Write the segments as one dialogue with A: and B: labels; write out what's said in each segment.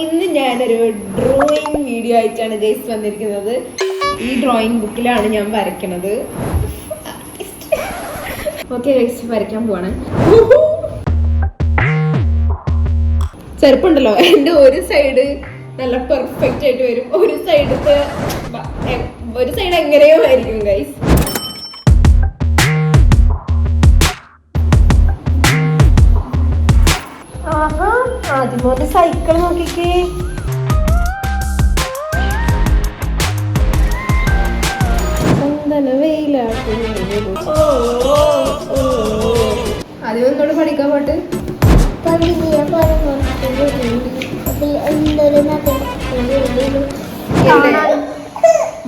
A: ഇന്ന് ഞാനൊരു drawing video ആയിട്ടാണ് ഗൈസ് വന്നിരിക്കുന്നത്. ഈ ഡ്രോയിങ് ബുക്കിലാണ് ഞാൻ വരയ്ക്കണത്. ഓക്കെ ഗൈസ് വരയ്ക്കാൻ പോവാണ്. ചെറുപ്പുണ്ടല്ലോ. എന്റെ ഒരു സൈഡ് നല്ല പെർഫെക്റ്റ് ആയിട്ട് വരും. ഒരു സൈഡ് ഒരു സൈഡ് എങ്ങനെയോ ആയിരിക്കും ഗൈസ് ആഹാ ആദ്യം പോലെ സൈക്കിൾ നോക്കിക്കേ ആദ്യം ഒന്നോട് പഠിക്കാൻ പാട്ട്.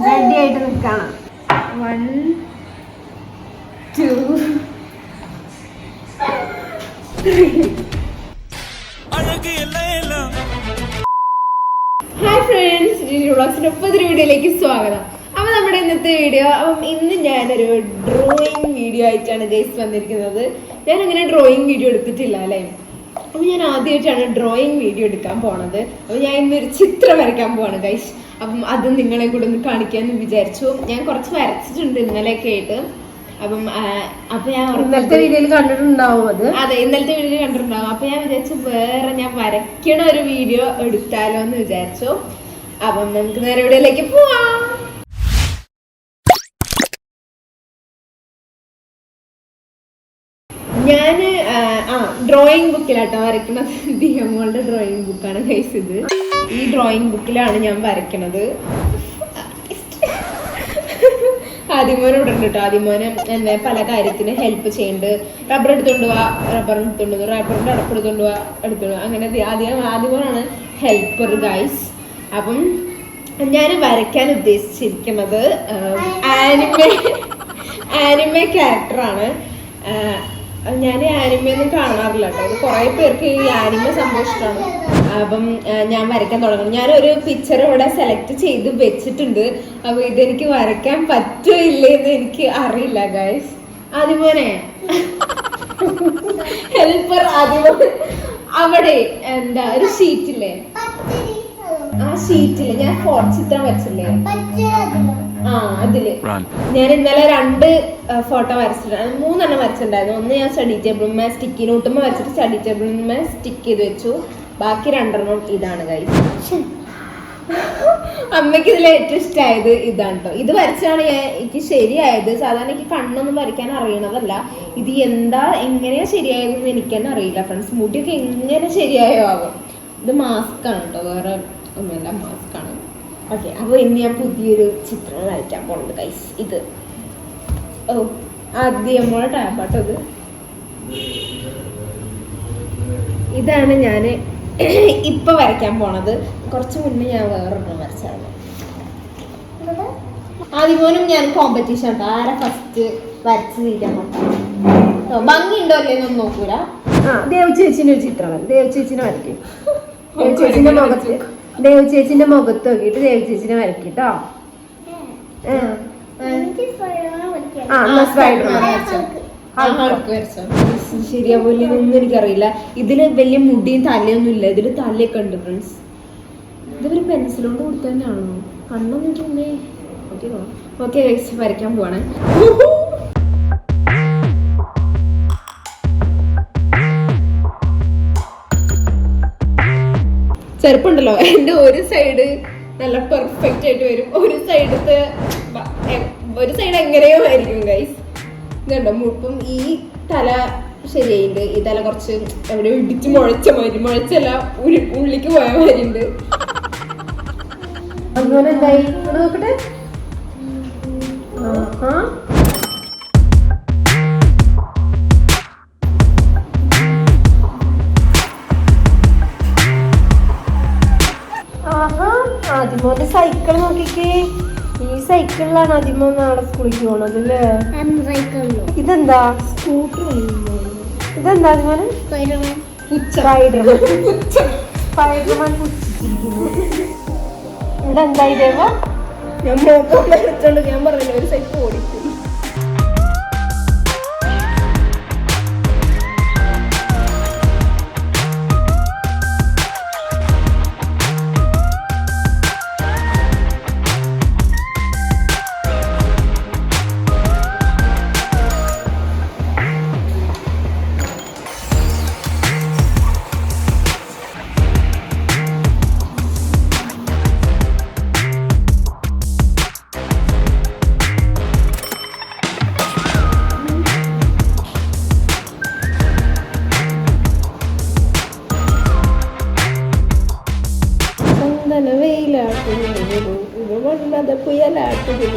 A: റെഡി ആയിട്ട് നിൽക്കണം. വൺ ടു ഹായ് വീഡിയോയിലേക്ക് സ്വാഗതം. അപ്പോൾ നമ്മുടെ ഇന്നത്തെ വീഡിയോ അപ്പം ഇന്ന് ഞാനൊരു ഡ്രോയിങ് വീഡിയോ ആയിട്ടാണ് ഗൈസ് വന്നിരിക്കുന്നത്. ഞാൻ അങ്ങനെ ഡ്രോയിങ് വീഡിയോ എടുത്തിട്ടില്ല അല്ലേ? അപ്പോൾ ഞാൻ ആദ്യമായിട്ടാണ് ഡ്രോയിങ് വീഡിയോ എടുക്കാൻ പോണത്. അപ്പോൾ ഞാൻ ഇന്നൊരു ചിത്രം വരയ്ക്കാൻ പോവാണ് ഗൈസ് അപ്പം അത് നിങ്ങളെ കൂടെ ഒന്ന് കാണിക്കാമെന്ന് വിചാരിച്ചു. ഞാൻ കുറച്ച് വരച്ചിട്ടുണ്ട് ഇന്നലെയൊക്കെ ആയിട്ട്. അപ്പം അപ്പൊ ഞാൻ
B: ഇന്നലത്തെ വീഡിയോയിൽ കണ്ടിട്ടുണ്ടാവും അത്.
A: അതെ ഇന്നലത്തെ വീഡിയോയിൽ കണ്ടിട്ടുണ്ടാവും. അപ്പൊ ഞാൻ വിചാരിച്ചു വേറെ ഞാൻ വരയ്ക്കണ ഒരു വീഡിയോ എടുത്താലോ എന്ന് വിചാരിച്ചു. അപ്പം നമുക്ക് നേരെ ഇവിടെയിലേക്ക് പോവാം. ഞാൻ ആ ഡ്രോയിങ് ബുക്കിലാട്ടോ വരയ്ക്കുന്നത് ദിയമോളുടെ ഡ്രോയിങ് ബുക്കാണ് ഗൈസ് ഇത്. ഈ ഡ്രോയിങ് ബുക്കിലാണ് ഞാൻ വരയ്ക്കണത്. ആദ്യമോനെ ഉടണ്ട് കേട്ടോ ആദ്യമോനെ എന്നെ പല കാര്യത്തിന് ഹെൽപ്പ് ചെയ്യുന്നുണ്ട് റബ്ബർ എടുത്തുകൊണ്ട് പോവാ റബ്ബർ എടുത്തുകൊണ്ട് റബ്ബറിന്റെ അടപ്പ് എടുത്തുകൊണ്ട് പോവാ എടുത്തുകൊണ്ട് അങ്ങനെ ആദ്യം ആദ്യമോനാണ് ഹെൽപ്പർ ഗൈസ് അപ്പം ഞാൻ വരയ്ക്കാൻ ഉദ്ദേശിച്ചിരിക്കുന്നത് ആനിമ ആനിമ ക്യാരക്ടറാണ് ഞാൻ ആനിമയൊന്നും കാണാറില്ല കേട്ടോ. ഇത് കുറേ പേർക്ക് ഈ ആനിമ സംഭവം ഇഷ്ടമാണ് അപ്പം ഞാൻ വരയ്ക്കാൻ തുടങ്ങും ഞാനൊരു പിക്ചർ ഇവിടെ സെലക്ട് ചെയ്ത് വെച്ചിട്ടുണ്ട്. അപ്പൊ ഇതെനിക്ക് വരയ്ക്കാൻ പറ്റോ ഇല്ലെന്ന് എനിക്ക് അറിയില്ല ഗൈസ് അതുപോലെ ഹെൽപ്പർ അതുപോലെ അവിടെ എന്താ ഒരു ഷീറ്റില്ലേ ആ ഷീറ്റിൽ ഞാൻ ഫോൺ ചിത്രം വരച്ചില്ലേ? ആ അതിൽ. ഞാൻ ഇന്നലെ രണ്ട് ഫോട്ടോ വരച്ചിട്ടുണ്ട് മൂന്നെണ്ണം വരച്ചിട്ടുണ്ടായിരുന്നു. ഒന്ന് ഞാൻ സ്റ്റഡി ടേബിളുമേ സ്റ്റിക്കി നോട്ടുമ്മ വരച്ചിട്ട് സ്റ്റഡി ടേബിളുമേ സ്റ്റിക്ക് ചെയ്ത് വെച്ചു. ബാക്കി രണ്ടെണ്ണം ഇതാണ് കൈ അമ്മയ്ക്ക് ഇതിൽ ഏറ്റവും ഇഷ്ടമായത് ഇതാണ് കേട്ടോ ഇത് വരച്ചാണ് ഞാൻ എനിക്ക് ശരിയായത്. സാധാരണ എനിക്ക് കണ്ണൊന്നും വരയ്ക്കാൻ അറിയണതല്ല. ഇത് എന്താ എങ്ങനെയാ ശരിയായതെന്ന് എനിക്ക് തന്നെ അറിയില്ല ഫ്രണ്ട്സ് മുടിയൊക്കെ എങ്ങനെ ശരിയായോ ആകും ഇത് മാസ്ക് ആണ് കേട്ടോ വേറെ ഒന്നുമല്ല മാസ്ക് കാണും ഓക്കെ അപ്പോൾ ഇന്ന് ഞാൻ പുതിയൊരു ചിത്രം വരയ്ക്കാൻ പോകുന്നത് ഗൈസ് ഇത്. ഓ ആദ്യം നമ്മളെ ടാപ്പാട്ടോ ഇത് ഇതാണ് ഞാൻ ഇപ്പൊ വരയ്ക്കാൻ പോണത്. കുറച്ച് മുന്നേ ഞാൻ വേറൊരെണ്ണം വരച്ചാണ്. ആദ്യമോനും ഞാൻ കോമ്പറ്റീഷൻ ഉണ്ടോ ആരെ ഫസ്റ്റ് വരച്ച് തീരാൻ നോക്കാം ഭംഗി ഉണ്ടോ അല്ലേന്നൊന്നും നോക്കൂല.
B: ദേവ ചേച്ചിന്റെ ഒരു ചിത്രമാണ് ദേവ ചേച്ചിനെ വരയ്ക്കും. ദേവ് ചേച്ചിന്റെ മുഖത്ത് ദേവ് ചേച്ചിന്റെ മുഖത്ത് നോക്കിയിട്ട് ദേവ് ചേച്ചിനെ വരയ്ക്കിട്ടോ
A: ശരിയാ പോലെ ഒന്നും എനിക്കറിയില്ല. ഇതിൽ വലിയ മുടിയും തലയൊന്നും ഇല്ല ഇതിൽ തലയൊക്കെ ഉണ്ട് ഫ്രണ്ട്സ് ഇതൊരു പെൻസിലോണ്ട് കൊടുത്തന്നെയാണോ കണ്ണൊന്നും ഓക്കെ ഓക്കെ വരയ്ക്കാൻ പോവാണ്. ചെറുപ്പുണ്ടല്ലോ. എന്റെ ഒരു സൈഡ് നല്ല പെർഫെക്റ്റ് ആയിട്ട് വരും. ഒരു സൈഡത്തെ ഒരു സൈഡ് എങ്ങനെയോ ആയിരിക്കും ഗൈസ് ഇതുണ്ടോ? മുപ്പം ഈ തല ശരിയായിട്ടുണ്ട് ഈ തല കുറച്ച് എവിടെ ഇടിച്ച് മുഴച്ച മാതിരി മുഴച്ചല്ല ഉരു ഉള്ളിക്ക് പോയ മാതിരി ഉണ്ട്
B: അതുപോലെ എന്തായി നോക്കട്ടെ. ആഹാ. ആദ്യമോന്റെ സൈക്കിൾ നോക്കിക്കേ. ഈ സൈക്കിളിലാണ് ആദ്യമോ നാളെ സ്കൂളിലേക്ക് പോണത് അല്ലേ? ഇതെന്താ? ഇതെന്താ സ്പൈഡർമാൻ സ്പൈഡർമാൻ പുച്ഛിച്ചിരിക്കുന്നു ഇവിടെ എന്താ ഇതേവോ
A: ഞാൻ നോക്കാൻ ഞാൻ പറഞ്ഞു ഒരു സൈക്കിൾ ഓടിക്കും.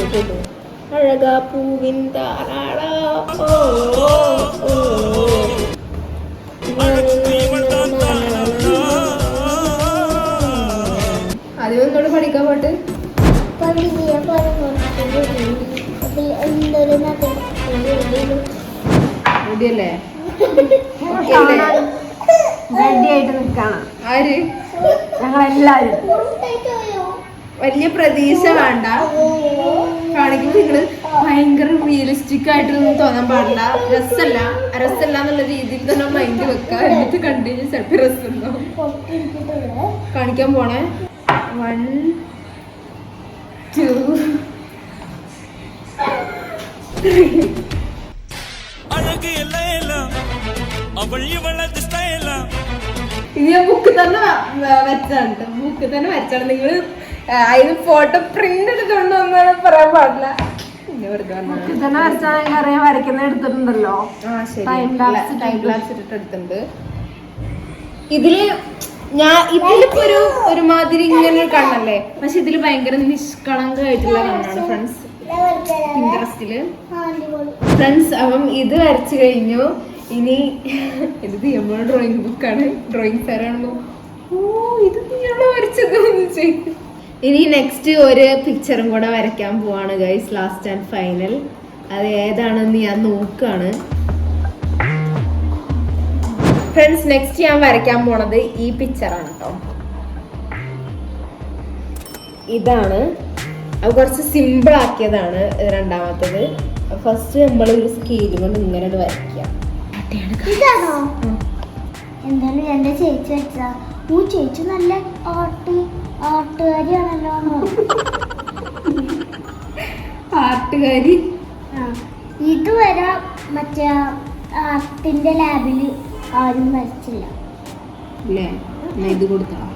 A: പുയലാട്ടുന്നു അഴകാ പൂവിൻ താരാടാ ഓ, ഓ. ആദ്യം ഒന്നുകൂടെ പഠിക്കാൻ പാട്ട്? മുടിയല്ലേ?
B: റെഡി ആയിട്ട് നിൽക്കണം.
A: ആര്?
B: ഞങ്ങളെല്ലാരും.
A: വലിയ പ്രതീക്ഷ വേണ്ട കാണിക്കുമ്പോ നിങ്ങള് ഭയങ്കര റിയലിസ്റ്റിക് ആയിട്ടൊന്നും തോന്നാൻ പാടില്ല രസല്ല രസല്ല എന്നുള്ള രീതിയിൽ തന്നെ മൈൻഡ് വെക്കുക എന്നിട്ട് കണ്ടിന്യൂ ചിലപ്പോ രസമുണ്ടാവും കാണിക്കാൻ പോണേ വൺ ടു
C: அழகு எல்லாம் எல்லாம் அவள் இவளது ஸ்டைலாம்
A: ഇത് ഞാൻ ബുക്ക് തന്നെ വ- വെച്ചാണ് ബുക്ക് തന്നെ വെച്ചാണ് നിങ്ങൾ അതിന് ഫോട്ടോ പ്രിന്റ് എടുത്തോണ്ട് വന്നാലും പറയാൻ പാടില്ല.
B: തന്നെ വരയ്ക്കുന്ന എടുത്തിട്ടുണ്ടല്ലോ.
A: ടൈം ലാപ്സ് ഇട്ടിട്ട് എടുത്തിട്ടുണ്ട്. ഇതിൽ ഞാൻ ഇതിലിപ്പോ ഒരു ഒരുമാതിരി ഇങ്ങനെ ഒരു കണ്ണല്ലേ പക്ഷെ ഇതിൽ ഭയങ്കര നിഷ്കളങ്കമായിട്ടുള്ള കണ്ണാണ് ഫ്രണ്ട്സ് പിൻട്രസ്റ്റിൽ ഫ്രണ്ട്സ് അപ്പം ഇത് വരച്ചു കഴിഞ്ഞു. ഇനി ഇത് നമ്മുടെ ഡ്രോയിങ് ബുക്കാണ് ഡ്രോയിങ് സാറാണല്ലോ ഓ ഇത് നീയാണോ വരച്ചത്? എന്ന് ചോദിക്കും. ഇനി നെക്സ്റ്റ് ഒരു പിക്ചറും കൂടെ വരയ്ക്കാൻ പോവാണ് ഗൈസ് ലാസ്റ്റ് ആൻഡ് ഫൈനൽ അത് ഏതാണെന്ന് ഞാൻ നോക്കുകയാണ് ഫ്രണ്ട്സ് നെക്സ്റ്റ് ഞാൻ വരയ്ക്കാൻ പോണത് ഈ പിക്ചറാണ് കേട്ടോ ഇതാണ്. അത് കുറച്ച് സിമ്പിൾ ആക്കിയതാണ് രണ്ടാമത്തത്. ഫസ്റ്റ് നമ്മൾ ഒരു സ്കെയിൽ കൊണ്ട് ഇങ്ങനെ വരയ്ക്കുക.
D: എന്തായാലും എന്റെ ചേച്ചി വെച്ചാ ഓ ചേച്ചി നല്ല ആർട്ട് ഇതുവരെ മറ്റേ ആർട്ടിന്റെ ലാബിൽ ആരും വരച്ചില്ല
A: ഇത് കൊടുക്കാം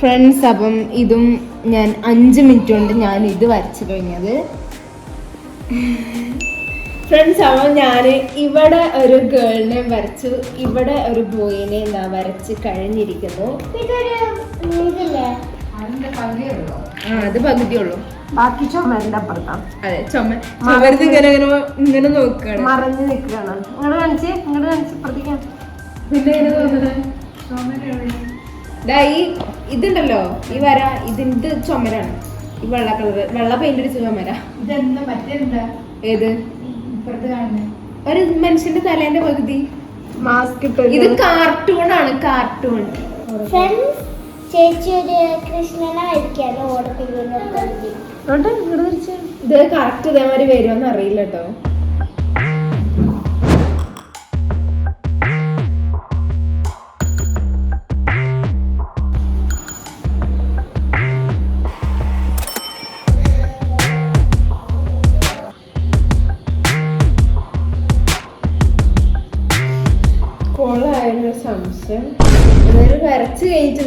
A: ഫ്രണ്ട്സ് അപ്പം ഇതും ഞാൻ അഞ്ച് മിനിറ്റ് കൊണ്ട് ഞാൻ ഇത് വരച്ചു കഴിഞ്ഞത്. ഫ്രണ്ട്സ് അപ്പം ഞാൻ ഇവിടെ ഒരു ഗേളിനെ വരച്ചു ഇവിടെ ഒരു ബോയിനെ എന്താ വരച്ച് കഴിഞ്ഞിരിക്കുന്നു. ആ അത് പകുതിയുള്ളൂ
B: ബാക്കി ചുമരിന്റെ അപ്പുറത്താണ്
A: അതെ ചുമ ചുമരുന്ന് ഇങ്ങനെ ഇങ്ങനെ ഇങ്ങനെ നോക്കുകയാണ്
B: മറഞ്ഞു നിൽക്കുകയാണ് ഇങ്ങോട്ട് കാണിച്ച് ഇങ്ങോട്ട് കാണിച്ച് ഇപ്പുറത്തേക്കാണ്
A: പിന്നെ ഇങ്ങനെ തോന്നുന്നത് ദാ ഈ ഇതുണ്ടല്ലോ ഈ വര ഇതിന്റെ ചുമരാണ്. ഈ വെള്ള കളർ വെള്ള പെയിന്റ് അടിച്ച ചുമര.
E: ഇതെന്താ മറ്റെന്താ
A: ഏത്? ഒരു മനുഷ്യന്റെ തലേന്റെ പകുതി.
B: മാസ്ക്
A: ഇത് കാർട്ടൂൺ ആണ് കാർട്ടൂൺ
D: ചേച്ചി ഒരു
A: ഇത് കറക്റ്റ് ഇതേമാതിരി വരുമെന്ന് അറിയില്ല കേട്ടോ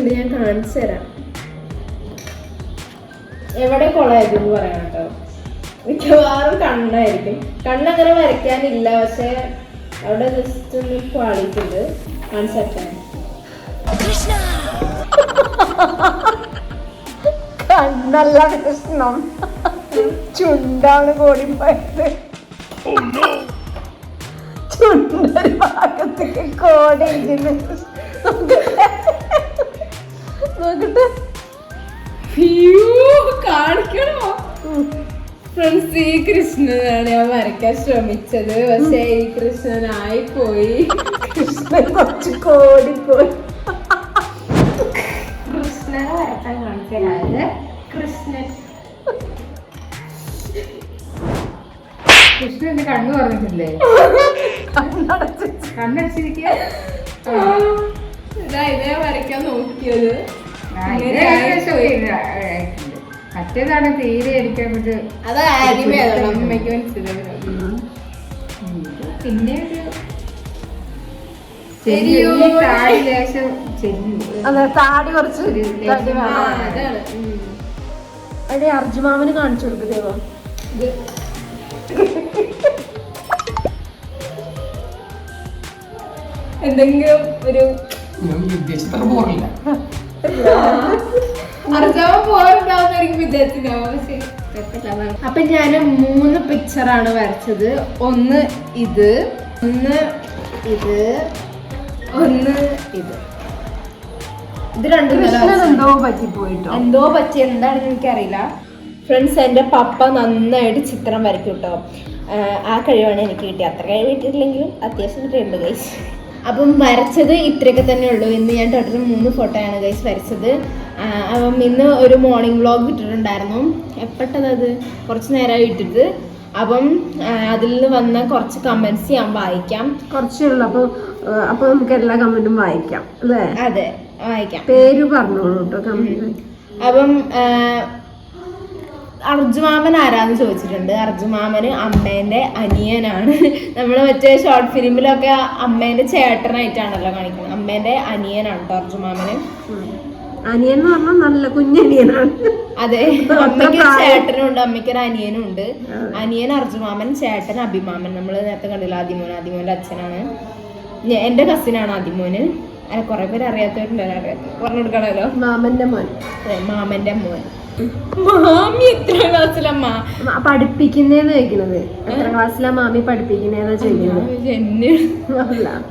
A: കഴിഞ്ഞിട്ടുണ്ട് ഞാൻ കാണിച്ചു തരാം. എവിടെ കൊളായിരുന്നു പറയാം കേട്ടോ. മിക്കവാറും കണ്ണായിരിക്കും. കണ്ണങ്ങനെ വരയ്ക്കാനില്ല പക്ഷെ അവിടെ ജസ്റ്റ് ഒന്ന് പാളിയിട്ടുണ്ട് കാണിച്ചു
B: കണ്ണല്ല കൃഷ്ണം. ചുണ്ടാണ് കോടിപ്പോയത്. ചുണ്ടൊരു ഭാഗത്തേക്ക് കോടിയിരിക്കുന്നു നോക്കട്ടെ.
A: കാണിക്കണോ? ഈ കൃഷ്ണനാണ് ഞാൻ വരയ്ക്കാൻ ശ്രമിച്ചത്. പക്ഷെ ഈ കൃഷ്ണനായി പോയി
B: കൃഷ്ണൻ കുറച്ച് കോടിപ്പോയി.
A: കൃഷ്ണനെ വരയ്ക്കാൻ കാണിക്കാനാണ് കൃഷ്ണൻ.
E: കൃഷ്ണന്റെ കണ്ണു പറഞ്ഞിട്ടില്ലേ കണ്ണടച്ചിരിക്കുക
A: ഇതാ ഇതേ വരയ്ക്കാൻ നോക്കിയത്.
E: മറ്റേതാണ് തീരെ എനിക്ക് അങ്ങോട്ട്
A: അത് ആദ്യമേ അമ്മയ്ക്ക്
E: പിന്നെ ഒരു
B: അതെ താടി കുറച്ച് അർജുമാമന് കാണിച്ചു കൊടുക്കുന്നേ
A: എന്തെങ്കിലും ഒരു
F: ഞാൻ ഉദ്ദേശിച്ചത്ര പോറില്ല
A: അപ്പൊ ഞാൻ മൂന്ന് പിക്ചറാണ് വരച്ചത്. ഒന്ന് ഇത് ഒന്ന് ഇത് ഒന്ന് ഇത്. ഇത് രണ്ടും എന്തോ
B: പറ്റി
A: പോയിട്ടോ?
B: എന്തോ
A: പറ്റി എന്താണെന്ന് എനിക്കറിയില്ല. ഫ്രണ്ട്സ് എന്റെ പപ്പ നന്നായിട്ട് ചിത്രം വരയ്ക്കും കേട്ടോ ആ കഴിവാണ് എനിക്ക് കിട്ടിയത്. അത്ര കഴിവ് കിട്ടിയിട്ടില്ലെങ്കിലും അത്യാവശ്യം കിട്ടിയിട്ടുണ്ട് ഗൈസ് അപ്പം വരച്ചത് ഇത്രയൊക്കെ തന്നെ ഉള്ളൂ. ഇന്ന് ഞാൻ ടോട്ടൽ മൂന്ന് ഫോട്ടോയാണ് ഗൈസ് വരച്ചത്. അപ്പം ഇന്ന് ഒരു മോർണിംഗ് വ്ളോഗ് ഇട്ടിട്ടുണ്ടായിരുന്നു. എപ്പോഴത്തത് കുറച്ച് നേരമായി ഇട്ടിട്ട്. അപ്പം അതിൽ നിന്ന് വന്ന കുറച്ച് കമൻസ് ഞാൻ വായിക്കാം.
B: കുറച്ചേ ഉള്ളു. അപ്പൊ അപ്പോൾ അപ്പൊ നമുക്ക് എല്ലാ കമന്റും വായിക്കാം അല്ലേ?
A: അതെ വായിക്കാം.
B: പേര് പറഞ്ഞോളൂ കേട്ടോ കമന്റ്
A: അപ്പം അർജുമാമൻ ആരാന്ന് ചോദിച്ചിട്ടുണ്ട്. അർജുമാമന് അമ്മേന്റെ അനിയനാണ്. നമ്മൾ മറ്റേ ഷോർട്ട് ഫിലിമിലൊക്കെ അമ്മേന്റെ ചേട്ടനായിട്ടാണല്ലോ കാണിക്കുന്നത്. അമ്മേന്റെ അനിയനാണ് കേട്ടോ അർജുമാമന്.
B: അനിയൻ എന്ന് പറഞ്ഞാൽ നല്ല കുഞ്ഞനിയനാണ്.
A: അതെ. അമ്മയ്ക്ക് ഒരു
B: പ്രായം.
A: ചേട്ടനും ഉണ്ട് അമ്മയ്ക്ക് ഒരു അനിയനും ഉണ്ട് അനിയൻ അർജുമാമൻ ചേട്ടൻ അഭിമാമൻ. നമ്മൾ നേരത്തെ കണ്ടില്ല ആദിമോൻ. ആദിമോന്റെ അച്ഛനാണ്. എന്റെ കസിനാണ് ആദിമോന്. അല്ല കുറെ പേര് അറിയാത്തവരുണ്ടല്ലോ അറിയാത്ത പറഞ്ഞു കൊടുക്കണല്ലോ
B: മാമന്റെ മോൻ.
A: അതെ മാമന്റെ മോൻ. മാമി എത്ര ക്ലാസ്സിലമ്മ?
B: മ- പഠിപ്പിക്കുന്നേന്ന് ചോദിക്കുന്നത് എത്ര ക്ലാസ്സിലാ മാമി പഠിപ്പിക്കുന്നേന്നാ ചോദിക്കുന്നത്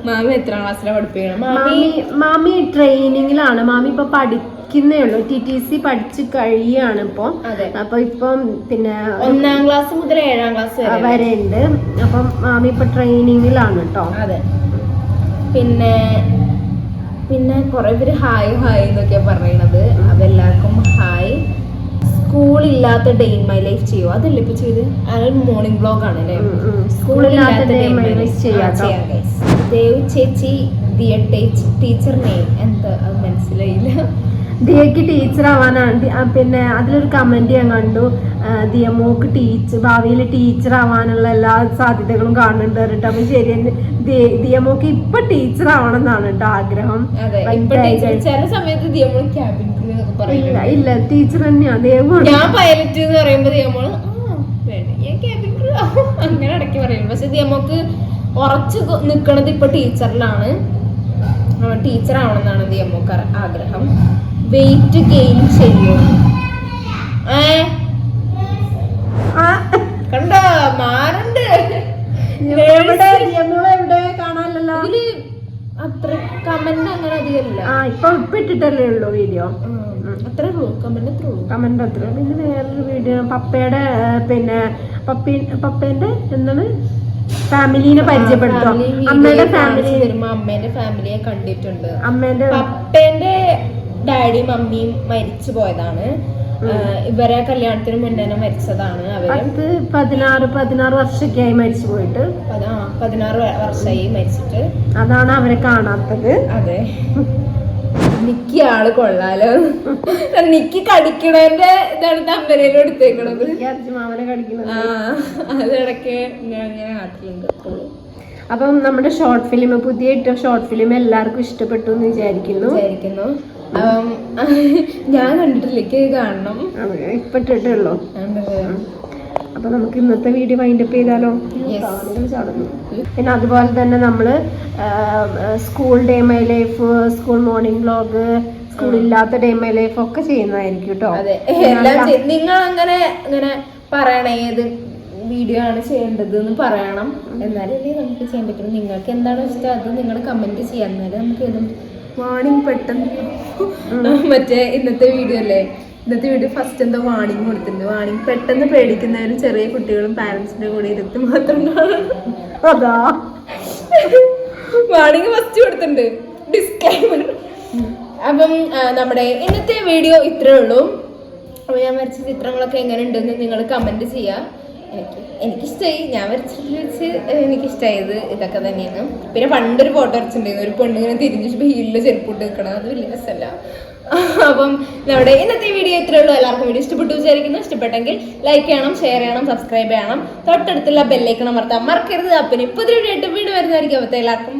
A: മാമി എത്ര ക്ലാസ്സിലാ പഠിപ്പിക്കണം മാമി
B: മാമി ട്രെയിനിങ്ങിലാണ്. മാമി ഇപ്പൊ പഠിക്കുന്നേ ഉള്ളൂ. ടി ടി സി പഠിച്ച് കഴിയാണ് ഇപ്പൊ. അപ്പൊ ഇപ്പം പിന്നെ
A: ഒന്നാം ക്ലാസ് മുതൽ ഏഴാം ക്ലാസ് വരെ.
B: ഉണ്ട് അപ്പം മാമി ഇപ്പൊ ട്രെയിനിങ്ങിലാണ് കേട്ടോ
A: അതെ. പിന്നെ പിന്നെ കുറെ പേര് ഹായ് ഹായ് എന്നൊക്കെയാ പറയണത്. സ്കൂളില്ലാത്ത ഡേ ഇൻ മൈ ലൈഫ് ചെയ്യുമോ അതല്ലേ ഇപ്പൊ ചെയ്ത്? അതൊരു മോർണിംഗ് ബ്ലോഗ് ആണ് അല്ലേ.
B: സ്കൂളില്ലാത്ത ഡേ in my life. ചെയ്യാം.
A: ദേവ് ചേച്ചി ദിയ ടീച്ചർ നെയിം എന്താ? അത് മനസ്സിലായില്ല.
B: ദിയക്ക് ടീച്ചർ ആവാനാണ്. പിന്നെ അതിലൊരു കമന്റ് ഞാൻ കണ്ടു. ദിയ മോക്ക് ടീച്ചർ ഭാവിയിൽ ടീച്ചർ ആവാനുള്ള എല്ലാ സാധ്യതകളും കാണുന്നുണ്ട് കേട്ടോ അപ്പൊ ശരി ദിയ മോക്ക് ദിയമോക്ക് ഇപ്പൊ ടീച്ചർ ആവണം എന്നാണ് കേട്ടോ ആഗ്രഹം.
A: ചില സമയത്ത് ദിയമോ ക്യാബിൻ എന്നൊക്കെ
B: ഇല്ല
A: പറയുന്നത്
B: ഇല്ല ടീച്ചർ തന്നെയാണ് ദേവമാണ്
A: ഞാൻ പൈലറ്റ് എന്ന് പറയുമ്പോൾ വേണ്ട. ഞാൻ ക്യാബിൻ ക്രൂ അങ്ങനെ ഇടയ്ക്ക് പറയും. പക്ഷെ നമുക്ക് ഉറച്ച് നിൽക്കണത് ഇപ്പൊ ടീച്ചറിലാണ്. ടീച്ചർ ആവണമെന്നാണ് ദിയമ്മക്ക് ആഗ്രഹം. വെയിറ്റ് ഗെയിൻ ചെയ്യും. ഏ? കണ്ടോ? മാറുണ്ട്.
B: എവിടെ എവിടെ കാണാനല്ലോ
A: അത്ര കമന്റ് അങ്ങനെ അധികമില്ല
B: ആ ഇപ്പൊ ഇപ്പൊ ഇട്ടിട്ടല്ലേ ഉള്ളൂ വീഡിയോ.
A: അത്രേ ഉള്ളൂ. കമന്റ് അത്രേ ഉള്ളൂ.
B: കമന്റ് അത്ര പിന്നെ വേറൊരു വീഡിയോ പപ്പയുടെ പിന്നെ പപ്പി പപ്പേന്റെ എന്താണ്? ഫാമിലിനെ പരിചയപ്പെടുത്തോ അമ്മയുടെ ഫാമിലി
A: വരുമ്പോ അമ്മേന്റെ ഫാമിലിയെ കണ്ടിട്ടുണ്ട്.
B: അമ്മേന്റെ
A: പപ്പേന്റെ ഡാഡിയും മമ്മിയും മരിച്ചു പോയതാണ്. ഇവരെ കല്യാണത്തിന് മുന്നേ മരിച്ചതാണ്
B: അവർ. പതിനാറ് പതിനാറ് വർഷക്കായി ആയി മരിച്ചു പോയിട്ട്.
A: പതിനാറ് വർഷമായി മരിച്ചിട്ട്.
B: അതാണ് അവരെ കാണാത്തത്.
A: അതെ. നിക്കി ആൾ കൊള്ളാലോ. നിക്കി കടിക്കണേന്റെ ഇതാണ് തമ്പരയിലും എടുത്തേക്കണത്.
B: കടിക്കുന്നത്
A: ആ അതിടക്ക് ഇങ്ങനെ നാട്ടിലുണ്ട് എപ്പോഴും
B: അപ്പം നമ്മുടെ ഷോർട്ട് ഫിലിം പുതിയ ഷോർട്ട് ഫിലിം എല്ലാവർക്കും ഇഷ്ടപ്പെട്ടു എന്ന് വിചാരിക്കുന്നു.
A: വിചാരിക്കുന്നു. ഞാൻ കണ്ടിട്ടില്ല കാണണം.
B: ഉള്ളൂ അപ്പൊ നമുക്ക് ഇന്നത്തെ വീഡിയോ
A: വൈൻഡ്
B: അപ്പ് ചെയ്താലോ. പിന്നെ അതുപോലെ തന്നെ നമ്മൾ school day my life school morning vlog school ഇല്ലാത്ത ഡേ മൈ ലൈഫ് ഒക്കെ ചെയ്യുന്നതായിരിക്കും കേട്ടോ
A: നിങ്ങൾ അങ്ങനെ അങ്ങനെ പറയണേ ഏത് വീഡിയോ ആണ് ചെയ്യേണ്ടത് എന്ന് പറയണം എന്നാലേ നമുക്ക് ചെയ്യാൻ പറ്റുള്ളൂ നിങ്ങൾക്ക് എന്താണ് വെച്ചാൽ അത് നിങ്ങൾ കമന്റ് ചെയ്യാൻ നമുക്ക് ഏതും മോർണിംഗ് പെട്ടെന്ന്. മറ്റേ ഇന്നത്തെ വീഡിയോ അല്ലേ? ഇന്നത്തെ വീഡിയോ ഫസ്റ്റ് എന്താ വാണിംഗ് കൊടുത്തിട്ടുണ്ട്. വാണിംഗ് പെട്ടെന്ന് പേടിക്കുന്നവരും ചെറിയ കുട്ടികളും പാരന്റ്സിന്റെ കൂടെ ഇരുത്തി മാത്രം
B: അതാ.
A: വാണിംഗ് ഫസ്റ്റ് കൊടുത്തിട്ടുണ്ട്. ഡിസ്ക്ലൈമർ അപ്പം നമ്മുടെ ഇന്നത്തെ വീഡിയോ ഇത്രേ ഉള്ളൂ. അപ്പോൾ ഞാൻ വരച്ച ചിത്രങ്ങളൊക്കെ എങ്ങനെ ഉണ്ടെന്ന് നിങ്ങൾ കമന്റ് ചെയ്യുക എനിക്ക് എനിക്കിഷ്ടമായി ഞാൻ വരച്ചിട്ട് വെച്ച് എനിക്കിഷ്ടമായത് ഇതൊക്കെ തന്നെയാണ്. പിന്നെ പണ്ടൊരു ഫോട്ടോ വരച്ചിട്ടുണ്ടായിരുന്നു. ഒരു പെണ്ണിങ്ങനെ തിരിഞ്ഞു ഹീലിൽ ചെരുപ്പിട്ട് നിൽക്കണം അത് വലിയ രസമല്ല. അപ്പം നമ്മുടെ ഇന്നത്തെ വീഡിയോ ഇത്രയേ ഉള്ളൂ. എല്ലാവർക്കും വീഡിയോ ഇഷ്ടപ്പെട്ടു വിചാരിക്കുന്നു. ഇഷ്ടപ്പെട്ടെങ്കിൽ ലൈക്ക് ചെയ്യണം ഷെയർ ചെയ്യണം സബ്സ്ക്രൈബ് ചെയ്യണം. തൊട്ടടുത്തുള്ള ബെല്ലൈക്കണം മറത്താൻ മറക്കരുത്. അപ്പം പുതിയ വീഡിയോ ആയിട്ട് വീണ്ടും വരുന്നതായിരിക്കും അപ്പോൾ എല്ലാവർക്കും